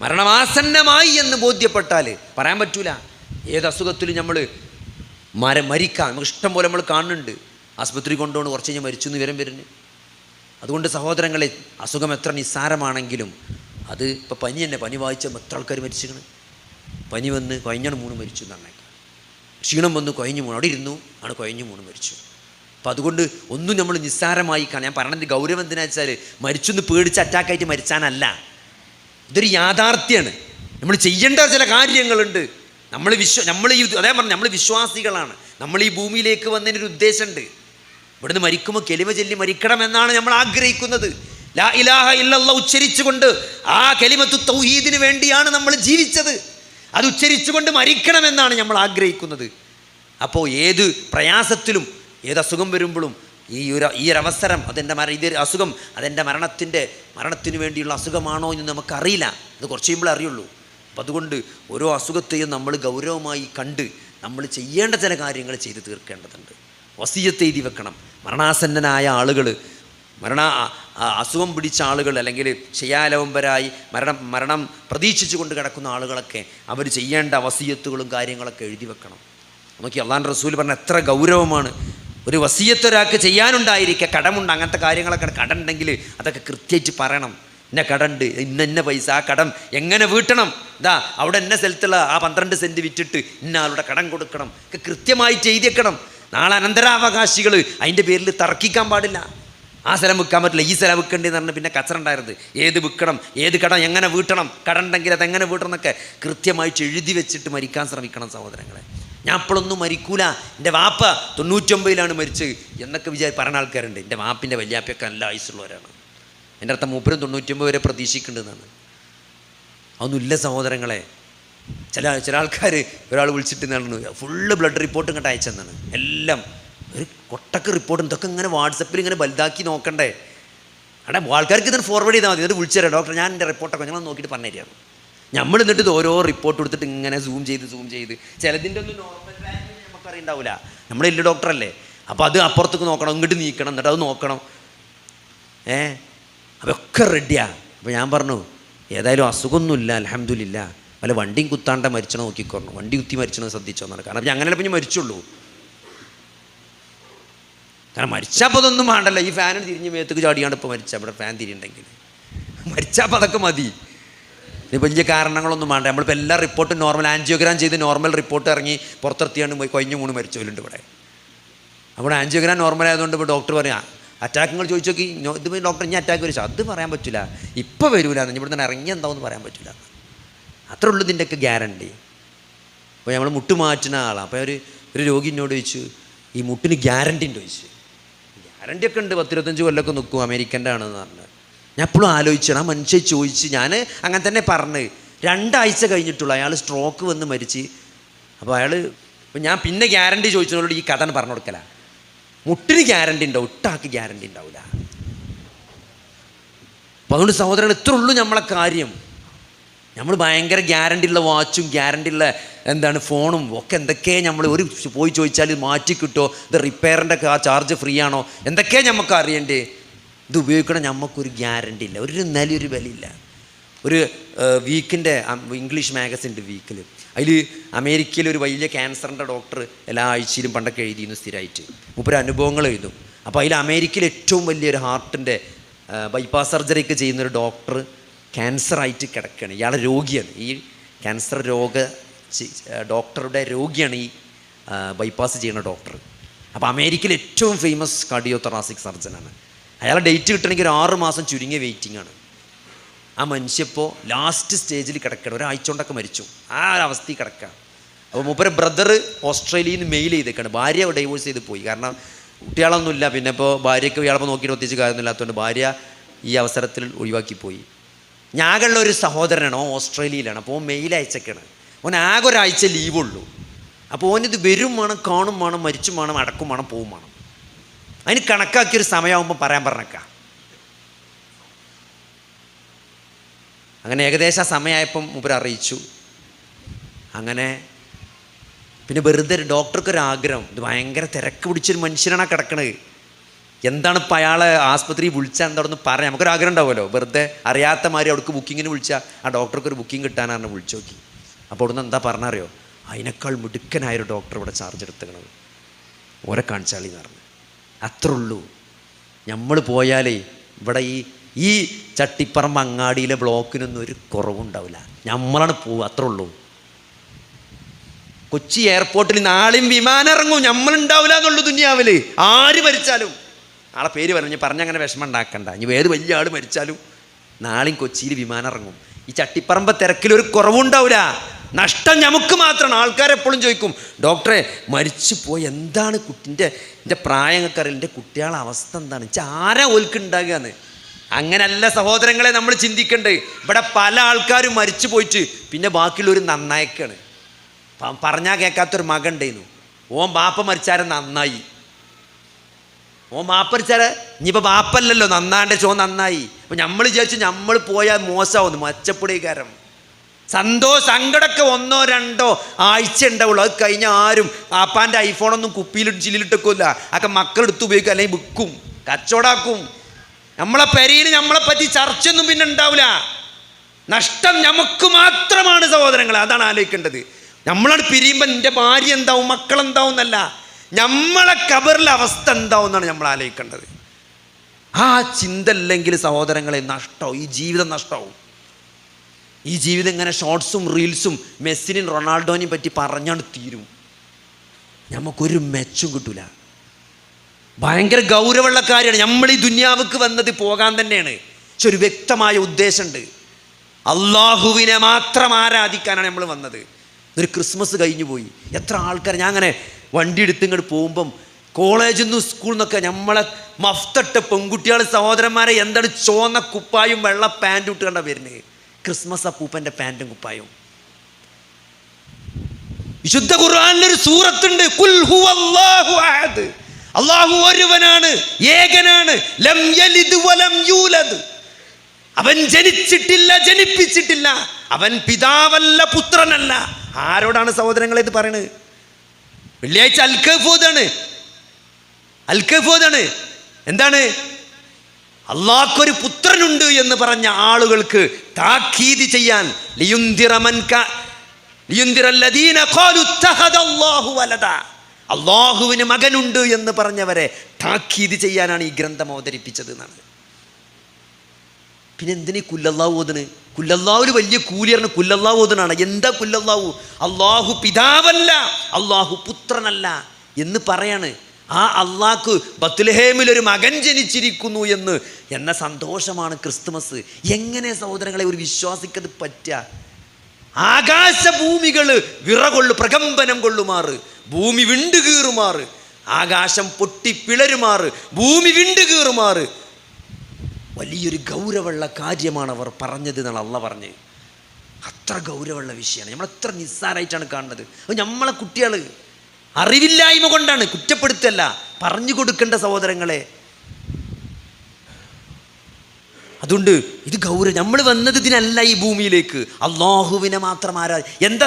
മരണമാസന്നമായി എന്ന് ബോധ്യപ്പെട്ടാൽ പറയാൻ പറ്റൂല. ഏത് അസുഖത്തിലും നമ്മൾ മര മരിക്കാം. നമുക്ക് ഇഷ്ടം പോലെ നമ്മൾ കാണുന്നുണ്ട്. ആസ്പത്രി കൊണ്ടുപോകണം കുറച്ച് കഴിഞ്ഞാൽ മരിച്ചു എന്ന് വിവരം വരുന്നു. അതുകൊണ്ട് സഹോദരങ്ങളെ അസുഖം എത്ര നിസ്സാരമാണെങ്കിലും അത് ഇപ്പോൾ പനി തന്നെ. പനി വായിച്ച എത്ര ആൾക്കാർ മരിച്ചിരിക്കണം? പനി വന്ന് കൊയഞ്ഞാണ് മൂന്ന് മരിച്ചു എന്നറിഞ്ഞേക്കാം ക്ഷീണം വന്ന് കൊയഞ്ഞു മൂന്ന്. അവിടെ ഇരുന്നു ആണ് കൊയഞ്ഞു മൂന്ന് മരിച്ചു. അപ്പം അതുകൊണ്ട് ഒന്നും നമ്മൾ നിസ്സാരമായി കാണാം. ഞാൻ പറഞ്ഞത് ഗൗരവം എന്തിനാ വെച്ചാൽ മരിച്ചൊന്ന് പേടിച്ച് അറ്റാക്കായിട്ട് മരിച്ചാനല്ല. ഇതൊരു യാഥാർത്ഥ്യമാണ് നമ്മൾ ചെയ്യേണ്ട ചില കാര്യങ്ങളുണ്ട്. നമ്മൾ വിശ്വ നമ്മൾ ഈ അതേ പറഞ്ഞു നമ്മൾ വിശ്വാസികളാണ്. നമ്മൾ ഈ ഭൂമിയിലേക്ക് വന്നതിനൊരു ഉദ്ദേശമുണ്ട്. ഇവിടുന്ന് മരിക്കുമ്പോൾ കെലിമ ചൊല്ലി മരിക്കണം എന്നാണ് നമ്മൾ ആഗ്രഹിക്കുന്നത്. ലാ ഇലാഹ ഇല്ലല്ല ഉച്ചരിച്ചുകൊണ്ട് ആ കെലിമത്തു തൗഹീദിന് വേണ്ടിയാണ് നമ്മൾ ജീവിച്ചത്. അത് ഉച്ചരിച്ചുകൊണ്ട് മരിക്കണമെന്നാണ് നമ്മൾ ആഗ്രഹിക്കുന്നത്. അപ്പോൾ ഏത് പ്രയാസത്തിലും ഏത് അസുഖം വരുമ്പോഴും ഈ ഒരു ഈ ഒരു അവസരം അതെന്റെ മര ഇതൊരു അസുഖം അതെന്റെ മരണത്തിന്റെ മരണത്തിന് വേണ്ടിയുള്ള അസുഖമാണോ എന്ന് നമുക്കറിയില്ല. അത് കുറച്ച് കഴിയുമ്പോൾ അറിയുള്ളൂ. അപ്പം അതുകൊണ്ട് ഓരോ അസുഖത്തെയും നമ്മൾ ഗൗരവമായി കണ്ട് നമ്മൾ ചെയ്യേണ്ട ചില കാര്യങ്ങൾ ചെയ്ത് തീർക്കേണ്ടതുണ്ട്. വസീയത്ത് എഴുതി വെക്കണം. മരണാസന്നനായ ആളുകൾ മരണ അസുഖം പിടിച്ച ആളുകൾ അല്ലെങ്കിൽ ശയാലവംബരായി മരണം മരണം പ്രതീക്ഷിച്ചു കൊണ്ട് കിടക്കുന്ന ആളുകളൊക്കെ അവർ ചെയ്യേണ്ട വസീയത്തുകളും കാര്യങ്ങളൊക്കെ എഴുതി വെക്കണം. നോക്കി അള്ളാൻ റസൂൽ പറഞ്ഞ എത്ര ഗൗരവമാണ്. ഒരു വസീയത്ത് ഒരാൾക്ക് ചെയ്യാനുണ്ടായിരിക്കുക കടമുണ്ട് അങ്ങനത്തെ കാര്യങ്ങളൊക്കെ കടം ഉണ്ടെങ്കിൽ അതൊക്കെ കൃത്യമായിട്ട് പറയണം. ഇന്ന കടമുണ്ട് ഇന്ന ഇന്ന പൈസ ആ കടം എങ്ങനെ വീട്ടണം? ഇതാ അവിടെ എന്നെ സ്ഥലത്തുള്ള ആ പന്ത്രണ്ട് സെന്റ് വിറ്റിട്ട് ഇന്ന ആളുടെ കടം കൊടുക്കണം. ഒക്കെ കൃത്യമായി ചെയ്തേക്കണം നാളെ അനന്തരാവകാശികൾ അതിന്റെ പേരിൽ തർക്കിക്കാൻ പാടില്ല. ആ സ്ഥലം വിൽക്കാൻ പറ്റില്ല. ഈ സ്ഥലം വിൽക്കേണ്ടതെന്ന് പറഞ്ഞ് പിന്നെ കച്ചറ ഉണ്ടായിരുന്നത് ഏത് വിൽക്കണം ഏത് കടം എങ്ങനെ വീട്ടണം കടം ഉണ്ടെങ്കിൽ അതെങ്ങനെ വീട്ടണം എന്നൊക്കെ കൃത്യമായിട്ട് എഴുതി വെച്ചിട്ട് മരിക്കാൻ ശ്രമിക്കണം സഹോദരങ്ങളെ. ഞാൻ അപ്പോഴൊന്നും മരിക്കൂല. എന്റെ വാപ്പ തൊണ്ണൂറ്റൊമ്പതിലാണ് മരിച്ചത്. എന്നൊക്കെ വിചാരി പറഞ്ഞ ആൾക്കാരുണ്ട്. എന്റെ വാപ്പിന്റെ വല്യാപ്പൊക്കെ നല്ല ആയുസുള്ളവരാണ് എന്റെ അർത്ഥം മൂപ്പരും തൊണ്ണൂറ്റൊമ്പത് വരെ പ്രതീക്ഷിക്കേണ്ടതെന്നാണ് അതൊന്നുമില്ല സഹോദരങ്ങളെ. ചില ചില ആൾക്കാർ ഒരാൾ വിളിച്ചിട്ട് നടന്നു. ഫുള്ള് ബ്ലഡ് റിപ്പോർട്ടും ഇങ്ങോട്ട് അയച്ചെന്നാണ് എല്ലാം ഒരു കൊട്ടക്ക് റിപ്പോർട്ടും ഇതൊക്കെ ഇങ്ങനെ വാട്സപ്പിൽ ഇങ്ങനെ വലുതാക്കി നോക്കണ്ടേ. അവിടെ ആൾക്കാർക്ക് ഇതിന് ഫോർവേഡ് ചെയ്താൽ മതി. എന്നിട്ട് വിളിച്ചു തരാം. ഡോക്ടർ ഞാൻ എന്റെ റിപ്പോർട്ടൊക്കെ ഞങ്ങൾ നോക്കിയിട്ട് പറഞ്ഞു തരാം നമ്മൾ എന്നിട്ട് ഇത് ഓരോ റിപ്പോർട്ട് കൊടുത്തിട്ട് ഇങ്ങനെ സൂം ചെയ്ത് സൂം ചെയ്ത്. ചിലതിന്റെ ഒന്നും നോർമൽ നമുക്ക് അറിയണ്ടാവില്ല നമ്മൾ എല്ല് ഡോക്ടറല്ലേ അപ്പോൾ അത് അപ്പുറത്തേക്ക് നോക്കണം ഇങ്ങോട്ട് നീക്കണം എന്നിട്ട് അത് നോക്കണം. ഏ? അതൊക്കെ റെഡിയാ അപ്പോൾ ഞാൻ പറഞ്ഞു ഏതായാലും അസുഖമൊന്നുമില്ല അലഹമില്ല വല്ല വണ്ടിയും കുത്താണ്ട മരിച്ചണോ നോക്കിക്കോണം വണ്ടി കുത്തി മരിച്ചണോ ശ്രദ്ധിച്ചോ എന്നാണ്. കാരണം അങ്ങനെ പിന്നെ മരിച്ചുള്ളൂ. കാരണം മരിച്ചപ്പോൾ അതൊന്നും വേണ്ടല്ലോ. ഈ ഫാനിന് തിരിഞ്ഞ് മേത്തേക്ക് ചാടിയാണ് ഇപ്പോൾ മരിച്ച. അവിടെ ഫാൻ തിരിയുണ്ടെങ്കിൽ മരിച്ചപ്പോൾ അതൊക്കെ മതി. ഇനി വലിയ കാരണങ്ങളൊന്നും വേണ്ട. നമ്മളിപ്പോൾ എല്ലാ റിപ്പോർട്ടും നോർമൽ ആൻജിയോഗ്രാം ചെയ്ത് നോർമൽ റിപ്പോർട്ട് ഇറങ്ങി പുറത്തെത്തിയാണ്ട് പോയി കൊഞ്ഞു മൂന്ന് മരിച്ചോലുണ്ട് ഇവിടെ. അവിടെ ആൻജിയോഗ്രാം നോർമൽ ആയതുകൊണ്ട് ഇപ്പോൾ ഡോക്ടർ പറയാം അറ്റാക്കുകൾ ചോദിച്ചു നോക്കി ഇത് ഡോക്ടർ ഇനി അറ്റാക്ക് വരും. അത് പറയാൻ പറ്റില്ല. ഇപ്പോൾ വരില്ല എന്ന് ഇവിടെ നിന്ന് ഇറങ്ങി എന്താവെന്ന് പറയാൻ പറ്റില്ല. അത്രേ ഉള്ളൂ ഇതിന്റെയൊക്കെ ഗ്യാരണ്ടി അപ്പോൾ നമ്മൾ മുട്ട് മാറ്റുന്ന ആളാണ് അപ്പോൾ ഒരു ഒരു രോഗി എന്നോട് ചോദിച്ചു ഈ മുട്ടിന് ഗ്യാരണ്ടി ഉണ്ടോ? ചോദിച്ചു. ഗ്യാരണ്ടി ഒക്കെ ഉണ്ട്. പത്തിരുപത്തഞ്ച് കൊല്ലമൊക്കെ നിൽക്കും. അമേരിക്കന്റെ ആണെന്ന് പറഞ്ഞു. ഞാൻ എപ്പോഴും ആലോചിച്ചാണ് ആ മനുഷ്യൻ ചോദിച്ച് ഞാൻ അങ്ങനെ തന്നെ പറഞ്ഞ്. രണ്ടാഴ്ച കഴിഞ്ഞിട്ടുള്ളൂ അയാൾ സ്ട്രോക്ക് വന്ന് മരിച്ച്. അപ്പോൾ അയാൾ ഞാൻ പിന്നെ ഗ്യാരണ്ടി ചോദിച്ചതിനോട് ഈ കഥ പറഞ്ഞു കൊടുക്കല. മുട്ടിന് ഗ്യാരണ്ടി ഉണ്ടാവും ഒട്ടാക്ക് ഗ്യാരണ്ടി ഉണ്ടാവില്ല അപ്പം അതുകൊണ്ട് സഹോദരൻ ഇത്ര ഉള്ളൂ നമ്മളെ കാര്യം. നമ്മൾ ഭയങ്കര ഗ്യാരണ്ടി ഉള്ള വാച്ചും ഗ്യാരണ്ടി ഉള്ള എന്താണ് ഫോണും ഒക്കെ എന്തൊക്കെ നമ്മൾ ഒരു പോയി ചോദിച്ചാൽ മാറ്റി കിട്ടുമോ ഇത് റിപ്പയറിന്റെ ചാർജ് ഫ്രീ ആണോ? എന്തൊക്കെയാണ് നമുക്ക് അറിയണ്ടേ? ഇത് ഉപയോഗിക്കണം നമുക്കൊരു ഗ്യാരണ്ടി ഇല്ല. ഒരു നിലയൊരു വിലയില്ല. ഒരു വീക്കിന്റെ ഇംഗ്ലീഷ് മാഗസിൻ ഉണ്ട് വീക്കിൽ അതിൽ അമേരിക്കയിൽ ഒരു വലിയ ക്യാൻസറിന്റെ ഡോക്ടർ എല്ലാ ആഴ്ചയിലും പണ്ടൊക്കെ എഴുതിയിരുന്നു സ്ഥിരമായിട്ട് മൂപ്പര് അനുഭവങ്ങൾ എഴുതും. അപ്പോൾ അതിൽ അമേരിക്കയിൽ ഏറ്റവും വലിയൊരു ഹാർട്ടിന്റെ ബൈപ്പാസ് സർജറി ഒക്കെ ചെയ്യുന്നൊരു ഡോക്ടർ ക്യാൻസറായിട്ട് കിടക്കുകയാണ് ഇയാളെ രോഗിയാണ്. ഈ ക്യാൻസർ രോഗ ഡോക്ടറുടെ രോഗിയാണ് ഈ ബൈപ്പാസ് ചെയ്യുന്ന ഡോക്ടർ. അപ്പോൾ അമേരിക്കയിൽ ഏറ്റവും ഫേമസ് കാർഡിയോ തൊറാസിക് സർജനാണ്. അയാളെ ഡേറ്റ് കിട്ടണമെങ്കിൽ ഒരു ആറ് മാസം ചുരുങ്ങിയ വെയിറ്റിംഗ് ആണ്. ആ മനുഷ്യപ്പോൾ ലാസ്റ്റ് സ്റ്റേജിൽ കിടക്കണം. ഒരാഴ്ച കൊണ്ടൊക്കെ മരിച്ചു. ആ അവസ്ഥയിൽ കിടക്കുക അപ്പോൾ മൂപ്പരെ ബ്രദർ ഓസ്ട്രേലിയയിൽ നിന്ന് മെയിൽ ചെയ്തേക്കാണ്. ഭാര്യ ഡൈവോഴ്സ് ചെയ്ത് പോയി. കാരണം കുട്ടികളൊന്നുമില്ല. പിന്നെ ഇപ്പോൾ ഭാര്യയ്ക്ക് ഇയാളപ്പോൾ നോക്കിയിട്ട് ഒത്തിച്ച് കാര്യമൊന്നുമില്ലാത്തതുകൊണ്ട് ഭാര്യ ഈ അവസരത്തിൽ ഒഴിവാക്കിപ്പോയി. ഞാനുള്ള ഒരു സഹോദരനാണ്. ഓൻ ഓസ്ട്രേലിയയിലാണ്. അപ്പോൾ ഓൻ മെയിൽ അയച്ചൊക്കെയാണ് ഓൻ ആകെ ഒരാഴ്ച ലീവുള്ളൂ അപ്പോൾ ഓനിത് വരും വേണം കാണും വേണം മരിച്ചും വേണം അടക്കും വേണം പോവും വേണം. അതിന് കണക്കാക്കിയൊരു സമയമാകുമ്പോൾ പറയാൻ പറഞ്ഞേക്കാം. അങ്ങനെ ഏകദേശം സമയമായപ്പം മൂപ്പർ അറിയിച്ചു. അങ്ങനെ പിന്നെ വെറുതെ ഒരു ഡോക്ടർക്ക് ഒരു ആഗ്രഹം ഇത് ഭയങ്കര തിരക്ക് പിടിച്ചൊരു മനുഷ്യനാണ് കിടക്കണത്. എന്താണ് ഇപ്പം അയാളെ ആസ്പത്രി വിളിച്ചാൽ എന്താണെന്ന് പറയാം. നമുക്കൊരു ആഗ്രഹം ഉണ്ടാവുമല്ലോ. വെറുതെ അറിയാത്ത മാതിരി അവിടേക്ക് ബുക്കിങ്ങിന് വിളിച്ചാൽ ആ ഡോക്ടർക്ക് ഒരു ബുക്കിംഗ് കിട്ടാനാണ് വിളിച്ചു നോക്കി. അപ്പോൾ അവിടുന്ന് എന്താ പറഞ്ഞറിയോ? അതിനേക്കാൾ മിടുക്കനായൊരു ഡോക്ടർ ഇവിടെ ചാർജ് എടുത്തുകണത് ഓരെ കാണിച്ചാളി എന്ന് പറഞ്ഞു. അത്രേ ഉള്ളൂ നമ്മൾ പോയാലേ ഇവിടെ ഈ ഈ ചട്ടിപ്പറമ്പ് അങ്ങാടിയിലെ ബ്ലോക്കിനൊന്നും ഒരു കുറവുണ്ടാവില്ല. നമ്മളാണ് പോവുക അത്രേ ഉള്ളൂ കൊച്ചി എയർപോർട്ടിൽ നാളെയും വിമാനം ഇറങ്ങും നമ്മളുണ്ടാവില്ല എന്നുള്ളൂ ദുനിയാവിൽ ആര് മരിച്ചാലും. ആളെ പേര് പറഞ്ഞു പറഞ്ഞങ്ങനെ വിഷമം ഉണ്ടാക്കണ്ട. ഇനി ഏത് വലിയ ആൾ മരിച്ചാലും നാളെയും കൊച്ചിയിൽ വിമാനം ഇറങ്ങും ഈ ചട്ടിപ്പറമ്പ് തിരക്കിൽ ഒരു കുറവുണ്ടാവില്ല. നഷ്ടം നമുക്ക് മാത്രമാണ് ആൾക്കാരെപ്പോഴും ചോദിക്കും ഡോക്ടറെ മരിച്ചു പോയി എന്താണ് കുട്ടിന്റെ എന്റെ പ്രായങ്ങൾക്ക് അറിയില്ല എന്റെ കുട്ടികളുടെ അവസ്ഥ എന്താണ്? വെച്ചാൽ ആരാ ഒൽക്കുണ്ടാകുകയെന്ന് അങ്ങനല്ല സഹോദരങ്ങളെ നമ്മൾ ചിന്തിക്കേണ്ടത് ഇവിടെ പല ആൾക്കാരും മരിച്ചു പോയിട്ട് പിന്നെ ബാക്കിയുള്ളവർ നന്നായിക്കാണ്. പറഞ്ഞാൽ കേൾക്കാത്തൊരു മകൻ ഉണ്ടായിരുന്നു ഓൻ ബാപ്പ മരിച്ചാരെ നന്നായി. ഓൻ ബാപ്പ മരിച്ചാരെ ഇനിയിപ്പോൾ ബാപ്പല്ലല്ലോ നന്നാണ്ട് ചോ നന്നായി. അപ്പം നമ്മൾ വിചാരിച്ചു നമ്മൾ പോയാൽ മോശമാവുന്നു മച്ചപ്പൊടികാരം. സന്തോ സങ്കടമൊക്കെ ഒന്നോ രണ്ടോ ആഴ്ച ഉണ്ടാവുള്ളൂ. അത് കഴിഞ്ഞ ആരും പാപ്പാന്റെ ഐഫോണൊന്നും കുപ്പിയിലിട്ട് ചില്ലിലിട്ടൊക്കില്ല അതൊക്കെ മക്കളെടുത്ത് ഉപയോഗിക്കും അല്ലെങ്കിൽ വിൽക്കും കച്ചവടാക്കും. നമ്മളെ പെരയിൽ നമ്മളെ പറ്റി ചർച്ചയൊന്നും പിന്നെ ഉണ്ടാവില്ല നഷ്ടം നമുക്ക് മാത്രമാണ് സഹോദരങ്ങൾ അതാണ് ആലോചിക്കേണ്ടത്. നമ്മളാണ് പിരിയുമ്പോൾ എന്റെ ഭാര്യ എന്താവും മക്കളെന്താവും എന്നല്ല. നമ്മളെ കബറിലെ അവസ്ഥ എന്താവും എന്നാണ് നമ്മൾ ആലോചിക്കേണ്ടത്. ആ ചിന്ത അല്ലെങ്കിൽ സഹോദരങ്ങളെ നഷ്ടവും ഈ ജീവിതം നഷ്ടവും ഈ ജീവിതം ഇങ്ങനെ ഷോർട്സും റീൽസും മെസ്സിനും റൊണാൾഡോനെയും പറ്റി പറഞ്ഞാണ് തീരും. നമുക്കൊരു മെച്ചും കിട്ടൂല. ഭയങ്കര ഗൗരവമുള്ള കാര്യമാണ് നമ്മൾ ഈ ദുന്യാവുക്ക് വന്നത് പോകാൻ തന്നെയാണ്. പക്ഷെ ഒരു വ്യക്തമായ ഉദ്ദേശമുണ്ട്. അള്ളാഹുവിനെ മാത്രം ആരാധിക്കാനാണ് നമ്മൾ വന്നത്. ഒരു ക്രിസ്മസ് കഴിഞ്ഞു പോയി. എത്ര ആൾക്കാർ ഞാൻ അങ്ങനെ വണ്ടി എടുത്ത് ഇങ്ങോട്ട് പോകുമ്പം കോളേജിൽ നിന്നും സ്കൂളിൽ നിന്നൊക്കെ നമ്മളെ മഫ്തട്ട പെൺകുട്ടികൾ സഹോദരന്മാരെ എന്താണ് ചോന്ന കുപ്പായും വെള്ള പാന്റും ഇട്ട് കണ്ട വരുന്നത്. ക്രിസ്മസ് അപ്പൂപ്പന്റെ പാന്റും കുപ്പായവും. വിശുദ്ധ ഖുർആാനിലൊരു സൂറത്തുണ്ട്. ഹുവല്ലാഹു അഹദ്. അള്ളാഹു ഒരുവനാണ് ഏകനാണ്. ലം യലിദ് വലം യൂലദ്. അവൻ ജനിച്ചിട്ടില്ല ജനിപ്പിച്ചിട്ടില്ല. അവൻ പിതാവല്ല പുത്രനല്ല. ആരോടാണ് സഹോദരങ്ങളെ ഇത് പറയണത്? വെള്ളിയാഴ്ച അൽക്കഫോദാണ് അൽക്കഫോദാണ് എന്താണ്? അള്ളാഹ്ക്കൊരു പുത്രനുണ്ട് എന്ന് പറഞ്ഞ ആളുകൾക്ക് താക്കീത് ചെയ്യാൻ. അള്ളാഹുവിന് മകനുണ്ട് എന്ന് പറഞ്ഞവരെ താക്കീത് ചെയ്യാനാണ് ഈ ഗ്രന്ഥം അവതരിപ്പിച്ചത് എന്നാണ്. പിന്നെ എന്തിനീ കുല്ലല്ലാഹു കുല്ലല്ലാഹുവിന് വലിയ കൂലിയാണ്. കുല്ലല്ലാഹു ഓതനാണ് എന്താ കുല്ലല്ലാഹു? അള്ളാഹു പിതാവല്ല അള്ളാഹു പുത്രനല്ല എന്ന് പറയാണ്. ആ അള്ളാഹ്ക്ക് ബത്ലഹേമിൽ ഒരു മകൻ ജനിച്ചിരിക്കുന്നു എന്ന്. എന്ന സന്തോഷമാണ് ക്രിസ്തുമസ്. എങ്ങനെ സഹോദരങ്ങളെ ഒരു വിശ്വാസിക്കത് പറ്റുക ആകാശഭൂമികൾ വിറകൊള്ളു പ്രകമ്പനം കൊള്ളുമാറ്. ഭൂമി വിണ്ടു വിണ്ടുകീറുമാറ് ആകാശം പൊട്ടി പിളരുമാറ്. ഭൂമി വിണ്ടുകീറുമാറ് വലിയൊരു ഗൗരവമുള്ള കാര്യമാണ് അവർ പറഞ്ഞത് എന്നാണ് അള്ള പറഞ്ഞ് അത്ര ഗൗരവമുള്ള വിഷയമാണ് നമ്മൾ എത്ര നിസ്സാരമായിട്ടാണ് കാണുന്നത് നമ്മളെ കുട്ടികൾ അറിവില്ലായ്മ കൊണ്ടാണ് കുറ്റപ്പെടുത്തല്ല പറഞ്ഞു കൊടുക്കേണ്ട സഹോദരങ്ങളെ. അതുകൊണ്ട് ഇത് ഗൗരവം നമ്മൾ വന്നത് ഇതിനല്ല ഈ ഭൂമിയിലേക്ക്. അള്ളാഹുവിനെ മാത്രം ആരാ എന്താ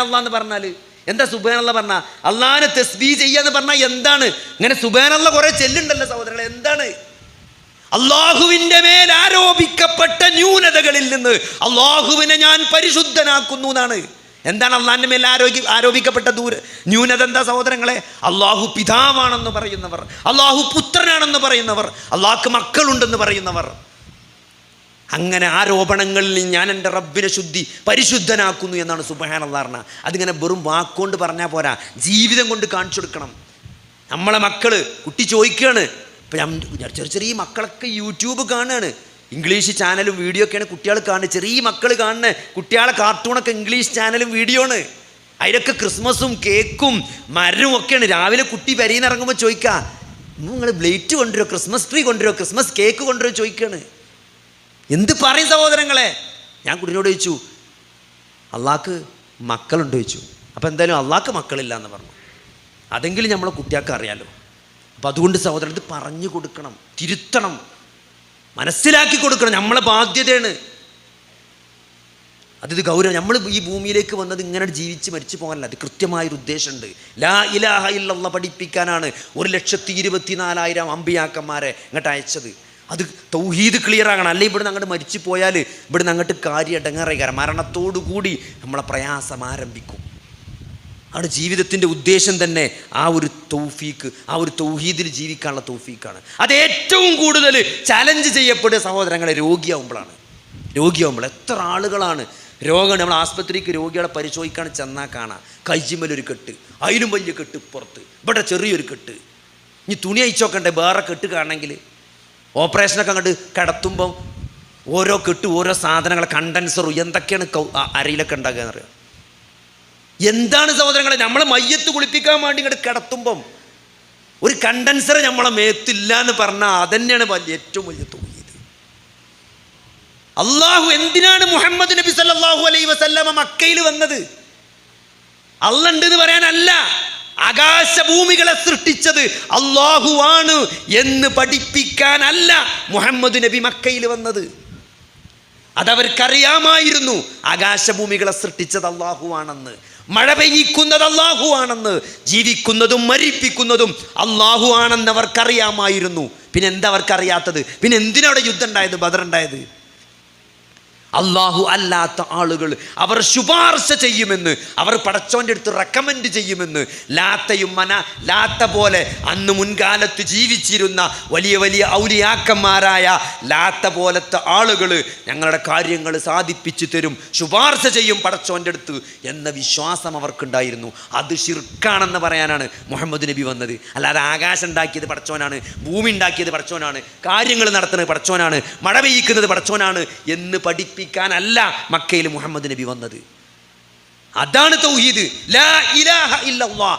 അള്ളാ എന്ന് പറഞ്ഞാൽ എന്താ അള്ള പറഞ്ഞാൽ അള്ളാഹിനെ തെസ്ബീ ചെയ്യാന്ന് പറഞ്ഞാൽ എന്താണ്? ഇങ്ങനെ അള്ള കുറെ ചെല്ലുണ്ടല്ലോ സഹോദരങ്ങളെ എന്താണ്? അള്ളാഹുവിന്റെ മേൽ ആരോപിക്കപ്പെട്ട ന്യൂനതകളിൽ നിന്ന് അള്ളാഹുവിനെ ഞാൻ പരിശുദ്ധനാക്കുന്നു എന്നാണ്. എന്താണ് അള്ളാഹിന്റെ മേൽ ആരോഗ്യ ആരോപിക്കപ്പെട്ട ദൂര ന്യൂനത എന്താ സഹോദരങ്ങളെ? അള്ളാഹു പിതാവാണെന്ന് പറയുന്നവർ. അള്ളാഹു പുത്രനാണെന്ന് പറയുന്നവർ. അള്ളാഹ്ക്ക് മക്കളുണ്ടെന്ന് പറയുന്നവർ. അങ്ങനെ ആരോപണങ്ങളിൽ ഞാൻ എന്റെ റബ്ബിനെ ശുദ്ധി പരിശുദ്ധനാക്കുന്നു എന്നാണ് അള്ളാർണ അതിങ്ങനെ വെറും വാക്കുകൊണ്ട് പറഞ്ഞാൽ പോരാ. ജീവിതം കൊണ്ട് കാണിച്ചു കൊടുക്കണം. നമ്മളെ മക്കൾ കുട്ടി ചോദിക്കുകയാണ് ഇപ്പം ചെറിയ ചെറിയ മക്കളൊക്കെ യൂട്യൂബ് കാണുകയാണ് ഇംഗ്ലീഷ് ചാനലും വീഡിയോ ഒക്കെയാണ് കുട്ടികൾ കാണുന്നത്. ചെറിയ മക്കൾ കാണുന്നത് കുട്ടികളെ കാർട്ടൂണൊക്കെ ഇംഗ്ലീഷ് ചാനലും വീഡിയോ ആണ് അതിലൊക്കെ ക്രിസ്മസും കേക്കും മരവും ഒക്കെയാണ്. രാവിലെ കുട്ടി വരിയിൽ ഇറങ്ങുമ്പോൾ ചോദിക്കുക നിങ്ങൾ ബ്ലേറ്റ് കൊണ്ടുവരുമോ ക്രിസ്മസ് ട്രീ കൊണ്ടുവരുമോ ക്രിസ്മസ് കേക്ക് കൊണ്ടുവരുമോ ചോദിക്കുകയാണ് എന്ത് പറയും സഹോദരങ്ങളെ? ഞാൻ കുട്ടിനോട് ചോദിച്ചു അള്ളാക്ക് മക്കളുണ്ട് ചോദിച്ചു. അപ്പോൾ എന്തായാലും അള്ളാക്ക് മക്കളില്ല എന്ന് പറഞ്ഞു. അതെങ്കിലും നമ്മളെ കുട്ടികൾക്ക് അറിയാലോ. അപ്പം അതുകൊണ്ട് സഹോദരൻ ഇത് പറഞ്ഞു കൊടുക്കണം. തിരുത്തണം. മനസ്സിലാക്കി കൊടുക്കണം. നമ്മളെ ബാധ്യതയാണ്. അതിത് ഗൗരവം. നമ്മൾ ഈ ഭൂമിയിലേക്ക് വന്നത് ഇങ്ങനെ ജീവിച്ച് മരിച്ചു പോകാനല്ല. അത് കൃത്യമായൊരു ഉദ്ദേശമുണ്ട്. ലാ ഇലാഹ ഇല്ലല്ല പഠിപ്പിക്കാനാണ് ഒരു ലക്ഷത്തി ഇരുപത്തിനാലായിരം അമ്പിയാക്കന്മാരെ ഇങ്ങോട്ട് അയച്ചത്. അത് തൗഹീദ് ക്ലിയർ ആകണം. അല്ലെങ്കിൽ ഇവിടുന്ന് അങ്ങോട്ട് മരിച്ചു പോയാൽ ഇവിടുന്ന് അങ്ങോട്ട് കാര്യം ഇടങ്ങേറേക്കാരം മരണത്തോടു കൂടി നമ്മളെ പ്രയാസം ആരംഭിക്കും. ആണ് ജീവിതത്തിന്റെ ഉദ്ദേശം തന്നെ ആ ഒരു തൗഫീക്ക് ആ ഒരു തൗഹീദിൽ ജീവിക്കാനുള്ള തൗഫീക്കാണ്. അത് ഏറ്റവും കൂടുതൽ ചലഞ്ച് ചെയ്യപ്പെടുക സഹോദരങ്ങളെ രോഗിയാവുമ്പോഴാണ്. രോഗിയാവുമ്പോൾ എത്ര ആളുകളാണ് രോഗം നമ്മൾ ആസ്പത്രിക്ക് രോഗികളെ പരിശോധിക്കാൻ ചെന്നാൽ കാണാം. കൈജിമ്മലൊരു കെട്ട് അതിലും വലിയ കെട്ട് പുറത്ത് ഇവിടെ ചെറിയൊരു കെട്ട്. ഇനി തുണി അയച്ചോക്കണ്ടേ വേറെ കെട്ട് കാണണമെങ്കിൽ? ഓപ്പറേഷനൊക്കെ അങ്ങോട്ട് കിടത്തുമ്പം ഓരോ കെട്ട് ഓരോ സാധനങ്ങൾ കണ്ടൻസറും എന്തൊക്കെയാണ് അരയിലൊക്കെ ഉണ്ടാകുക എന്നറിയാം? എന്താണ് സഹോദരങ്ങളെ നമ്മളെ മയ്യത്ത് കുളിപ്പിക്കാൻ വേണ്ടി ഇങ്ങോട്ട് കിടത്തുമ്പം ഒരു കണ്ടൻസർ നമ്മളെ മേത്തില്ല എന്ന് പറഞ്ഞാൽ അതന്നെയാണ് ഏറ്റവും വലിയ തോന്നിയത്. അള്ളാഹു എന്തിനാണ് മുഹമ്മദ് നബി സല്ലാഹു അലൈ വസല്ലമ മക്കയിൽ വന്നത്? അല്ലണ്ട് എന്ന് പറയാനല്ല. ആകാശഭൂമികളെ സൃഷ്ടിച്ചത് അള്ളാഹുവാണ് എന്ന് പഠിപ്പിക്കാനല്ല മുഹമ്മദ് നബി മക്കയിൽ വന്നത്. അതവർക്കറിയാമായിരുന്നു ആകാശഭൂമികളെ സൃഷ്ടിച്ചത് അള്ളാഹുവാണെന്ന് മഴ പെയ്യിക്കുന്നത് അള്ളാഹു ആണെന്ന് ജീവിക്കുന്നതും മരിപ്പിക്കുന്നതും അള്ളാഹു ആണെന്ന് അവർക്കറിയാമായിരുന്നു. പിന്നെ എന്താ അവർക്കറിയാത്തത്? പിന്നെ എന്തിനവിടെ യുദ്ധം ഉണ്ടായത്? ബദർ ഉണ്ടായത്? അള്ളാഹു അല്ലാത്ത ആളുകൾ അവർ ശുപാർശ ചെയ്യുമെന്ന് അവർ പടച്ചോന്റെ അടുത്ത് റെക്കമെൻഡ് ചെയ്യുമെന്ന് ലാത്തയും മന ലാത്ത പോലെ അന്ന് മുൻകാലത്ത് ജീവിച്ചിരുന്ന വലിയ വലിയ ഔലിയാക്കന്മാരായ ലാത്ത പോലത്തെ ആളുകൾ ഞങ്ങളുടെ കാര്യങ്ങൾ സാധിപ്പിച്ചു തരും ശുപാർശ ചെയ്യും പടച്ചോന്റെ അടുത്ത് എന്ന വിശ്വാസം അവർക്കുണ്ടായിരുന്നു. അത് ഷിർക്കാണെന്ന് പറയാനാണ് മുഹമ്മദ് നബി വന്നത്. അല്ലാതെ ആകാശം ഉണ്ടാക്കിയത് പടച്ചോനാണ് ഭൂമി ഉണ്ടാക്കിയത് പടച്ചോനാണ് കാര്യങ്ങൾ നടത്തുന്നത് പടച്ചോനാണ് മഴ പെയ്യിക്കുന്നത് പടച്ചോനാണ് എന്ന് പഠിപ്പിക്കാനല്ല മക്കയിൽ മുഹമ്മദ് നബി വന്നത്. അതാണ് തൗഹീദ്. ലാ ഇലാഹ ഇല്ലല്ലാ.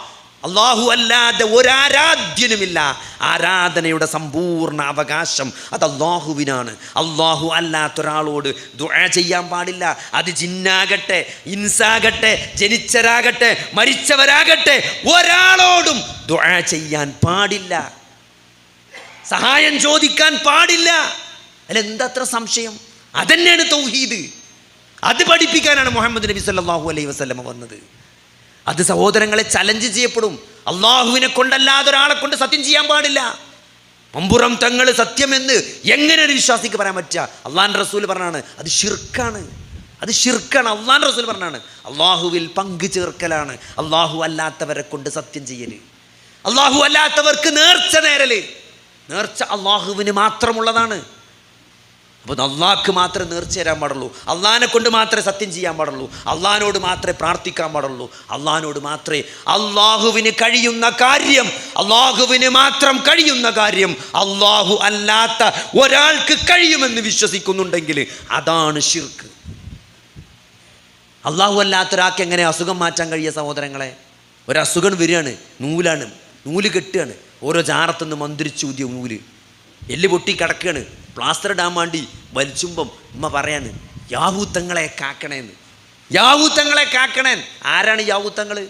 അള്ളാഹു അല്ലാതെ ഒരാരാധ്യനുമില്ല. ആരാധനയുടെ സമ്പൂർണ അവകാശം അത് അള്ളാഹുവിനാണ് അള്ളാഹു അല്ലാത്ത ഒരാളോട് ദുആ ചെയ്യാൻ പാടില്ല. അത് ജിന്നാകട്ടെ ഇൻസാകട്ടെ ജനിച്ചരാകട്ടെ മരിച്ചവരാകട്ടെ ഒരാളോടും ദുആ ചെയ്യാൻ പാടില്ല. സഹായം ചോദിക്കാൻ പാടില്ല. അല്ല എന്താ അത്ര സംശയം? അതന്നെയാണ് തൗഹീദ്. അത് പഠിപ്പിക്കാനാണ് മുഹമ്മദ് നബി സല്ലല്ലാഹു അലൈഹി വസല്ലമ വന്നത്. അത് സഹോദരങ്ങളെ ചലഞ്ച് ചെയ്യപ്പെടും. അള്ളാഹുവിനെ കൊണ്ടല്ലാതെ ഒരാളെ കൊണ്ട് സത്യം ചെയ്യാൻ പാടില്ല. പമ്പുറം തങ്ങൾ സത്യമെന്ന് എങ്ങനെ ഒരു വിശ്വാസിക്ക് പറയാൻ പറ്റുക? അള്ളാൻ റസൂൽ പറഞ്ഞാണ് അത് ഷിർക്കാണ് അത് ഷിർക്കാണ് അള്ളാൻ റസൂൽ പറഞ്ഞാണ് അള്ളാഹുവിൽ പങ്കു ചേർക്കലാണ്. അള്ളാഹു അല്ലാത്തവരെ കൊണ്ട് സത്യം ചെയ്യൽ. അള്ളാഹു അല്ലാത്തവർക്ക് നേർച്ച നേരൽ. നേർച്ച അള്ളാഹുവിന് മാത്രമുള്ളതാണ്. അപ്പോൾ അള്ളാഹ്ക്ക് മാത്രമേ നേർച്ച തരാൻ പാടുള്ളൂ. അള്ളഹാനെ കൊണ്ട് മാത്രമേ സത്യം ചെയ്യാൻ പാടുള്ളൂ. അള്ളഹാനോട് മാത്രമേ പ്രാർത്ഥിക്കാൻ പാടുള്ളൂ. അള്ളഹാനോട് മാത്രമേ അള്ളാഹുവിന് കഴിയുന്ന കാര്യം അള്ളാഹുവിന് മാത്രം കഴിയുന്ന കാര്യം അള്ളാഹു അല്ലാത്ത ഒരാൾക്ക് കഴിയുമെന്ന് വിശ്വസിക്കുന്നുണ്ടെങ്കിൽ അതാണ് ഷിർക്ക് അള്ളാഹു അല്ലാത്ത ഒരാൾക്ക് എങ്ങനെ അസുഖം മാറ്റാൻ കഴിയ സഹോദരങ്ങളെ? ഒരസുഖം വരികയാണ് നൂലാണ് നൂൽ കെട്ടുകയാണ്. ഓരോ ജാറത്തുനിന്ന് മന്ത്രിച്ചൂതിയ നൂൽ. എല്ല് പൊട്ടി കിടക്കുകയാണ് പ്ലാസ്റ്റർ ഇടാൻ വേണ്ടി വലിച്ചുമ്പം ഉമ്മ പറയാണ് യാഹൂത്തങ്ങളെ കാക്കണേന്ന്. യാഹൂത്തങ്ങളെ കാക്കണേൻ. ആരാണ് യാഹൂത്തങ്ങൾ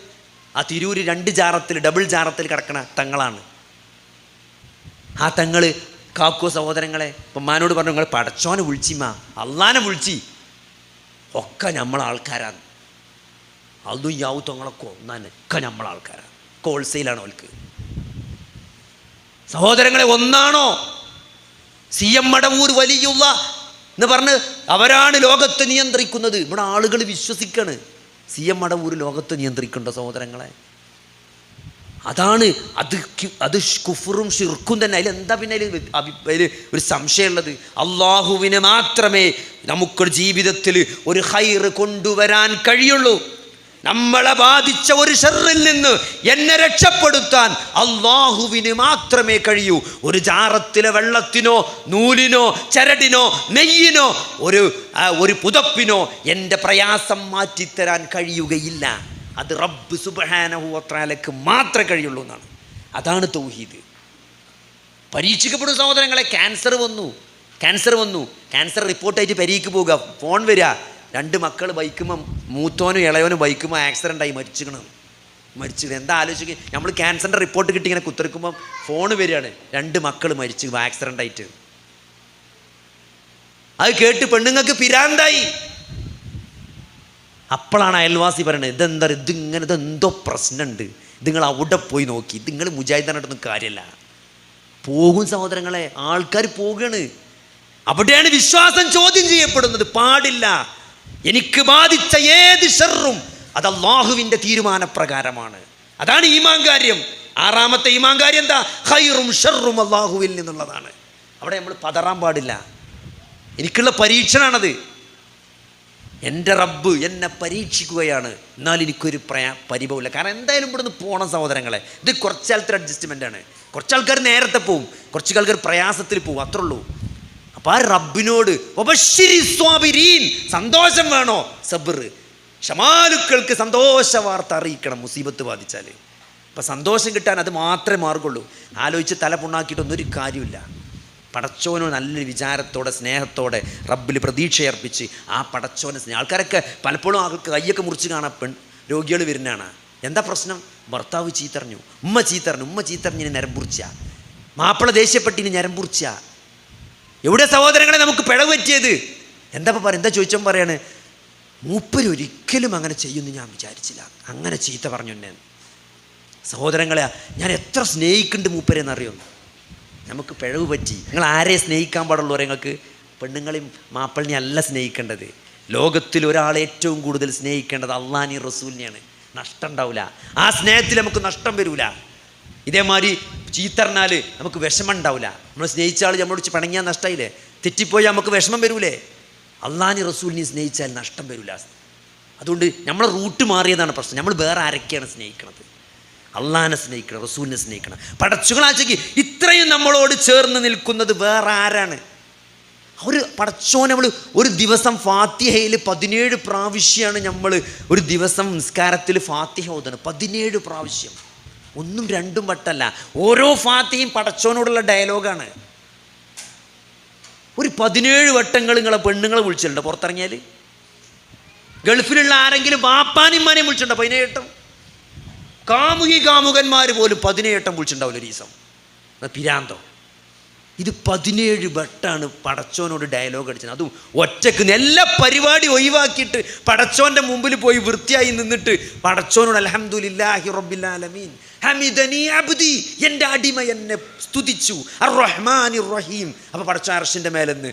ആ തിരൂര് രണ്ട് ജാറത്തിൽ ഡബിൾ ജാറത്തിൽ കിടക്കണ തങ്ങളാണ്. ആ തങ്ങൾ കാക്കോ സഹോദരങ്ങളെ ഉമ്മാനോട് മാനോട് പറഞ്ഞു നിങ്ങൾ പടച്ചോനെ വിളിച്ചിമ്മ അള്ളാനെ വിളിച്ചി. ഒക്കെ നമ്മളെ ആൾക്കാരാണ്. അതും യാവുത്തങ്ങളൊക്കെ ഒന്നാണ് ഒക്കെ നമ്മളെ ആൾക്കാരാണ്. ഹോൾസെയിലാണ് അവൾക്ക് സഹോദരങ്ങളെ ഒന്നാണോ? സി എം മടവൂർ വലിയുള്ള എന്ന് പറഞ്ഞ് അവരാണ് ലോകത്തെ നിയന്ത്രിക്കുന്നത്. ഇവിടെ ആളുകൾ വിശ്വസിക്കാണ്. സി എം മടവൂർ ലോകത്ത് നിയന്ത്രിക്കേണ്ട സഹോദരങ്ങളെ. അതാണ് അത് അത് കുഫറും ഷിർക്കും തന്നെ. അതിൽ എന്താ പിന്നെ അതിൽ ഒരു സംശയമുള്ളത്? അള്ളാഹുവിന് മാത്രമേ നമുക്ക് ജീവിതത്തിൽ ഒരു ഹൈറ് കൊണ്ടുവരാൻ കഴിയുള്ളൂ. നമ്മളെ ബാധിച്ച ഒരു ഷെറിൽ നിന്ന് എന്നെ രക്ഷപ്പെടുത്താൻ അള്ളാഹുവിന് മാത്രമേ കഴിയൂ. ഒരു ജാറത്തിലെ വെള്ളത്തിനോ നൂലിനോ ചരടിനോ നെയ്യിനോ ഒരു ഒരു പുതപ്പിനോ എന്റെ പ്രയാസം മാറ്റിത്തരാൻ കഴിയുകയില്ല. അത് റബ്ബ് സുബഹാനഹുവത്രാലക്ക് മാത്രമേ കഴിയുള്ളൂ എന്നാണ്. അതാണ് തൗഹീദ്. പരീക്ഷിക്കപ്പെടും സഹോദരങ്ങളെ ക്യാൻസർ വന്നു. ക്യാൻസർ വന്നു. ക്യാൻസർ റിപ്പോർട്ടായിട്ട് പരീക്ക് പോവുക. ഫോൺ വരിക രണ്ട് മക്കൾ ബൈക്കുമ്പോൾ മൂത്തോനും ഇളയോനും ബൈക്കുമ്പോൾ ആക്സിഡന്റായി മരിച്ചിരിക്കണം. മരിച്ചു എന്താ ആലോചിക്കുക നമ്മൾ ക്യാൻസറിന്റെ റിപ്പോർട്ട് കിട്ടി ഇങ്ങനെ കുത്തിറക്കുമ്പോൾ ഫോൺ വരികയാണ്. രണ്ട് മക്കൾ മരിച്ചു ആക്സിഡന്റ് ആയിട്ട് അത് കേട്ട് പെണ്ണുങ്ങൾക്ക് പിരാന്തായി. അപ്പോഴാണ് അയൽവാസി പറയണത് ഇതെന്താ ഇതിങ്ങനെ ഇതെന്തോ പ്രശ്നമുണ്ട്. നിങ്ങൾ അവിടെ പോയി നോക്കി. നിങ്ങൾ മുജാഹിദാനായിട്ടൊന്നും കാര്യമല്ല. പോകും സഹോദരങ്ങളെ ആൾക്കാർ പോവുകയാണ് അവിടെയാണ് വിശ്വാസം ചോദ്യം ചെയ്യപ്പെടുന്നത്. പാടില്ല. എനിക്ക് ബാധിച്ച ഏത് ഷെറും അത് അള്ളാഹുവിന്റെ തീരുമാനപ്രകാരമാണ്. അതാണ് ഈമാൻ കാര്യം ആറാമത്തെ ഈമാൻ കാര്യം എന്താ? ഹൈറും ഷെറും അള്ളാഹുവിൽ നിന്നുള്ളതാണ്. അവിടെ നമ്മൾ പതറാൻ പാടില്ല. എനിക്കുള്ള പരീക്ഷണാണത്. എന്റെ റബ്ബ് എന്നെ പരീക്ഷിക്കുകയാണ്. എന്നാൽ എനിക്കൊരു പ്രയാ പരിഭവമില്ല. കാരണം എന്തായാലും ഇവിടുന്ന് പോകണം സഹോദരങ്ങളെ. ഇത് കുറച്ചാലത്തെ അഡ്ജസ്റ്റ്മെന്റ് ആണ്. കുറച്ച് ആൾക്കാർ നേരത്തെ പോവും. കുറച്ച് ആൾക്കാർ പ്രയാസത്തിൽ പോവും. അത്രേ അപ്പോൾ ആ റബ്ബിനോട്. സന്തോഷം വേണോ? സബർ. ഷമാലുക്കൾക്ക് സന്തോഷ വാർത്ത അറിയിക്കണം മുസീബത്ത് ബാധിച്ചാൽ അപ്പം സന്തോഷം കിട്ടാൻ അത് മാത്രമേ മാർഗുള്ളൂ. ആലോചിച്ച് തല പുണ്ണാക്കിയിട്ടൊന്നും ഒരു കാര്യമില്ല. പടച്ചോനോ നല്ലൊരു വിചാരത്തോടെ സ്നേഹത്തോടെ റബ്ബിൽ പ്രതീക്ഷയർപ്പിച്ച് ആ പടച്ചോനെ സ്നേഹം ആൾക്കാരൊക്കെ പലപ്പോഴും ആൾക്ക് കയ്യൊക്കെ മുറിച്ച് കാണാൻ പെൺ രോഗികൾ വരുന്നതാണ്. എന്താ പ്രശ്നം? ഭർത്താവ് ചീത്തറിഞ്ഞു ഉമ്മ ചീത്തറിഞ്ഞു ഉമ്മ ചീത്തറിഞ്ഞിന് നരമ്പുറിച്ച മാപ്പിള ദേഷ്യപ്പെട്ടിന് ഞരമ്പുറിച്ച എവിടെ സഹോദരങ്ങളെ നമുക്ക് പിഴവ് പറ്റിയത്? എന്താ പറയുക എന്താ ചോദിച്ചാൽ പറയാണ് മൂപ്പരൊരിക്കലും അങ്ങനെ ചെയ്യുമെന്ന് ഞാൻ വിചാരിച്ചില്ല. അങ്ങനെ ചീത്ത പറഞ്ഞു എന്നെ. സഹോദരങ്ങളെ ഞാൻ എത്ര സ്നേഹിക്കുന്നുണ്ട് മൂപ്പരെന്നറിയോ നമുക്ക് പിഴവ് പറ്റി. നിങ്ങൾ ആരെ സ്നേഹിക്കാൻ പാടുള്ളൂ നിങ്ങൾക്ക്? പെണ്ണുങ്ങളെയും മാപ്പിളിനെ അല്ല സ്നേഹിക്കേണ്ടത്. ലോകത്തിൽ ഒരാൾ ഏറ്റവും കൂടുതൽ സ്നേഹിക്കേണ്ടത് അള്ളാനി റസൂലിനെയാണ്. നഷ്ടം ഉണ്ടാവില്ല ആ സ്നേഹത്തിൽ നമുക്ക് നഷ്ടം വരില്ല ഇതേമാതിരി ചീത്തറിഞ്ഞാൽ നമുക്ക് വിഷമം ഉണ്ടാവില്ല നമ്മൾ സ്നേഹിച്ച ആൾ നമ്മളോട് പിണങ്ങിയാൽ നഷ്ടമായില്ലേ തെറ്റിപ്പോയാൽ നമുക്ക് വിഷമം വരൂലേ? അള്ളാനി റസൂലിനെ സ്നേഹിച്ചാൽ നഷ്ടം വരില്ല അതുകൊണ്ട് നമ്മളെ റൂട്ട് മാറിയതാണ് പ്രശ്നം. നമ്മൾ വേറെ ആരൊക്കെയാണ് സ്നേഹിക്കുന്നത് അള്ളാഹിനെ സ്നേഹിക്കണം റസൂലിനെ സ്നേഹിക്കണം. പടച്ചുകളാച്ചയ്ക്ക് ഇത്രയും നമ്മളോട് ചേർന്ന് നിൽക്കുന്നത് വേറെ ആരാണ്? ഒരു പടച്ചോ നമ്മൾ ഒരു ദിവസം ഫാത്തിഹയിൽ പതിനേഴ് പ്രാവശ്യമാണ് നമ്മൾ ഒരു ദിവസം നിസ്കാരത്തിൽ ഫാത്തിഹ ഓതണം പതിനേഴ് പ്രാവശ്യം. ഒന്നും രണ്ടും വട്ടല്ല. ഓരോ ഫാത്തിയും പടച്ചോനോടുള്ള ഡയലോഗാണ്. ഒരു പതിനേഴ് വട്ടങ്ങൾ നിങ്ങളെ പെണ്ണുങ്ങളെ വിളിച്ചിട്ടുണ്ടോ പുറത്തിറങ്ങിയാൽ ഗൾഫിലുള്ള ആരെങ്കിലും വാപ്പാനിമാനെയും വിളിച്ചിട്ടുണ്ടോ? പതിനേഴട്ടം കാമുകി കാമുകന്മാർ പോലും പതിനേഴട്ടം വിളിച്ചിട്ടുണ്ടാവില്ല ഒരു ദിവസം. പിരാന്തോ. ഇത് പതിനേഴ് വട്ടാണ് പടച്ചോനോട് ഡയലോഗ് അടിച്ചത്. അതും ഒറ്റയ്ക്ക് എല്ലാ പരിപാടി ഒഴിവാക്കിയിട്ട് പടച്ചോന്റെ മുമ്പിൽ പോയി വൃത്തിയായി നിന്നിട്ട് പടച്ചോനോട് അലഹമുല്ലാഹി റബ്ബിലാലമീൻ ഹമിദനി അബ്ദി എന്റെ അടിമ എന്നെ സ്തുതിച്ചു. അർ റഹീം അപ്പോൾ പടച്ചോ അർഷിന്റെ മേലെന്ന്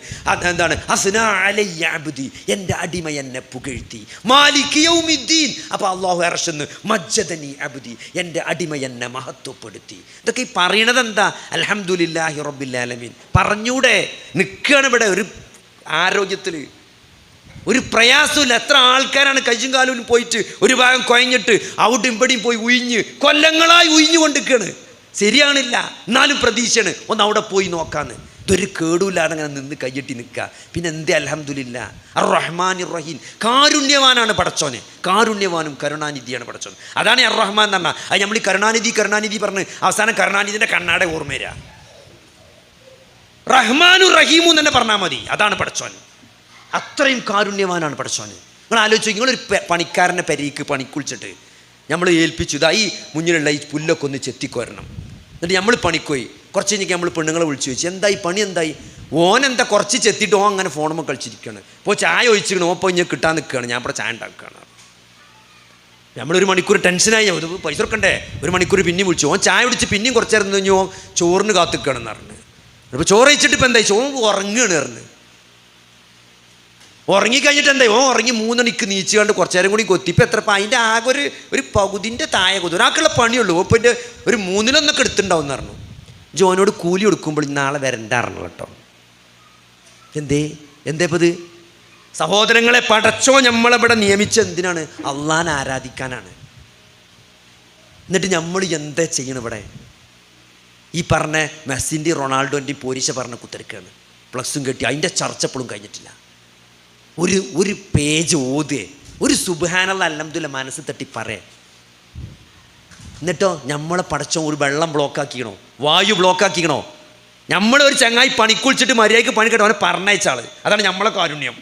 എന്താണ്? ഹസ്ന അലയ്യ അബ്ദി എന്റെ അടിമ എന്നെ പുകഴ്ത്തി. മാലിക് യൗമിദ്ദീൻ. അപ്പോൾ അള്ളാഹു അർഷെന്ന് മജ്ജദനി അബ്ദി എന്റെ അടിമ എന്നെ മഹത്വപ്പെടുത്തി. ഇതൊക്കെ ഈ പറയണത് എന്താ? അലഹമുല്ലാഹി റബ്ബിലാലമീൻ പറഞ്ഞൂടെ? നിൽക്കുകയാണ് ഇവിടെ ഒരു ആരോഗ്യത്തിൽ ഒരു പ്രയാസമില്ല. എത്ര ആൾക്കാരാണ് കയ്യും കാലും പോയിട്ട് ഒരു ഭാഗം കുഴഞ്ഞിട്ട് അവിടെയും ഇവിടെയും പോയി ഉയിഞ്ഞ് കൊല്ലങ്ങളായി ഉയിഞ്ഞു കൊണ്ടിരിക്കുകയാണ് ശരിയാണില്ല. എന്നാലും പ്രതീക്ഷയാണ്. ഒന്ന് അവിടെ പോയി നോക്കാന്ന്. ഇതൊരു കേടുമില്ലാതെ അങ്ങനെ നിന്ന് കയ്യെട്ടി നിൽക്കുക. പിന്നെ എന്തേ? അലഹമുല്ല അർ റഹീം കാരുണ്യവാനാണ് പടച്ചോനെ. കാരുണ്യവാനും കരുണാനിധിയാണ് പടച്ചോൻ. അതാണ് അർ റഹ്മാൻ എന്ന് പറഞ്ഞാൽ. അത് നമ്മൾ ഈ കരുണാനിധി കരുണാനിധി പറഞ്ഞ് അവസാനം കരുണാനിധിന്റെ കണ്ണാടെ ഓർമ്മ റഹ്മാനു റഹീമു എന്ന് തന്നെ പറഞ്ഞാൽ മതി. അതാണ് പടച്ചോൻ. അത്രയും കാരുണ്യവാനാണ് പടച്ചോന്. നിങ്ങൾ ആലോചിച്ചു നിങ്ങളൊരു പണിക്കാരനെ പരീക്ക് പണിക്കുളിച്ചിട്ട് നമ്മൾ ഏൽപ്പിച്ചു ഇതാ ഈ മുന്നിലുള്ള ഈ പുല്ലൊക്കെ ഒന്ന് ചെത്തിക്കോരണം. എന്നിട്ട് നമ്മൾ പണിക്കോയി കുറച്ച് കഴിഞ്ഞാൽ നമ്മൾ പെണ്ണുങ്ങളെ വിളിച്ചു ചോദിച്ചു എന്തായി? പണി എന്തായി? ഓൻ എന്താ കുറച്ച് ചെത്തിയിട്ട് ഓ അങ്ങനെ ഫോണുമ്പോൾ കളിച്ചിരിക്കുകയാണ് ഇപ്പോൾ ചായ ഒഴിച്ചിരിക്കണം ഓപ്പോൾ ഇപ്പോൾ ഇങ്ങനെ കിട്ടാൻ നിൽക്കുകയാണ് ഞാൻ ഇവിടെ ചായ ഉണ്ടാക്കുകയാണ് നമ്മളൊരു മണിക്കൂർ ടെൻഷനായി ഇത് പൈസ കൊടുക്കണ്ടേ? ഒരു മണിക്കൂർ പിന്നെയും വിളിച്ചു. ഓൻ ചായ കുടിച്ച് പിന്നെയും കുറച്ചേരം കഴിഞ്ഞു ഓൻ ചോറിന് കാത്തിക്കുകയാണെന്ന് പറഞ്ഞു. ഇപ്പോൾ ചോറ് അയച്ചിട്ട് ഇപ്പം എന്തായി? ചോറ് ഉറങ്ങുകയാണ് പറഞ്ഞു. ഉറങ്ങിക്കഴിഞ്ഞിട്ട് എന്താ ഓ ഉറങ്ങി മൂന്നണിക്ക് നീച്ച് കണ്ട് കുറച്ച് നേരം കൂടി കൊത്തി. ഇപ്പം എത്ര അതിന്റെ ആകെ ഒരു ഒരു പകുതിന്റെ താഴെ കൊതു ഒരാൾക്കുള്ള പണിയുള്ളൂ. അപ്പോൾ എന്റെ ഒരു മൂന്നിലൊന്നൊക്കെ എടുത്തിട്ടുണ്ടാവും എന്ന് പറഞ്ഞു. ജോനോട് കൂലി കൊടുക്കുമ്പോൾ നാളെ വരണ്ടായിരുന്നു കേട്ടോ. എന്തേ? എന്തേ ഇപ്പോൾ ഇത് സഹോദരങ്ങളെ പടച്ചോ നമ്മളിവിടെ നിയമിച്ച എന്തിനാണ്? അള്ളാൻ ആരാധിക്കാനാണ്. എന്നിട്ട് നമ്മൾ എന്താ ചെയ്യണം ഇവിടെ? ഈ പറഞ്ഞ മെസ്സിന്റെയും റൊണാൾഡോന്റെയും പോരീശ പറഞ്ഞ കുത്തിരക്കാണ്. പ്ലസും കെട്ടി. അതിന്റെ ചർച്ച എപ്പോഴും കഴിഞ്ഞിട്ടില്ല. ഒരു ഒരു പേജ് ഓതേ. ഒരു സുബാനുള്ള അല്ലംതുല്ല മനസ്സ് തട്ടി പറയ. എന്നിട്ടോ നമ്മളെ പടച്ചോ ഒരു വെള്ളം ബ്ലോക്കാക്കിക്കണോ വായു ബ്ലോക്കാക്കിക്കണോ നമ്മളൊരു ചങ്ങായി പണിക്കുളിച്ചിട്ട് മര്യാദയ്ക്ക് പണി കേട്ടോ അവനെ പറഞ്ഞയച്ചാൾ. അതാണ് നമ്മളെ കാരുണ്യം.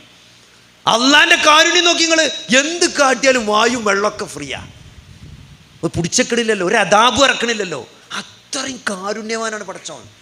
അള്ളാന്റെ കാരുണ്യം നോക്കി നിങ്ങൾ എന്ത് കാട്ടിയാലും വായും വെള്ളമൊക്കെ ഫ്രീയാ ഒരു പുടിച്ചക്കിടില്ലല്ലോ ഒരു അതാപ് ഇറക്കണില്ലല്ലോ. അത്രയും കാരുണ്യവാനാണ് പടച്ചോൻ.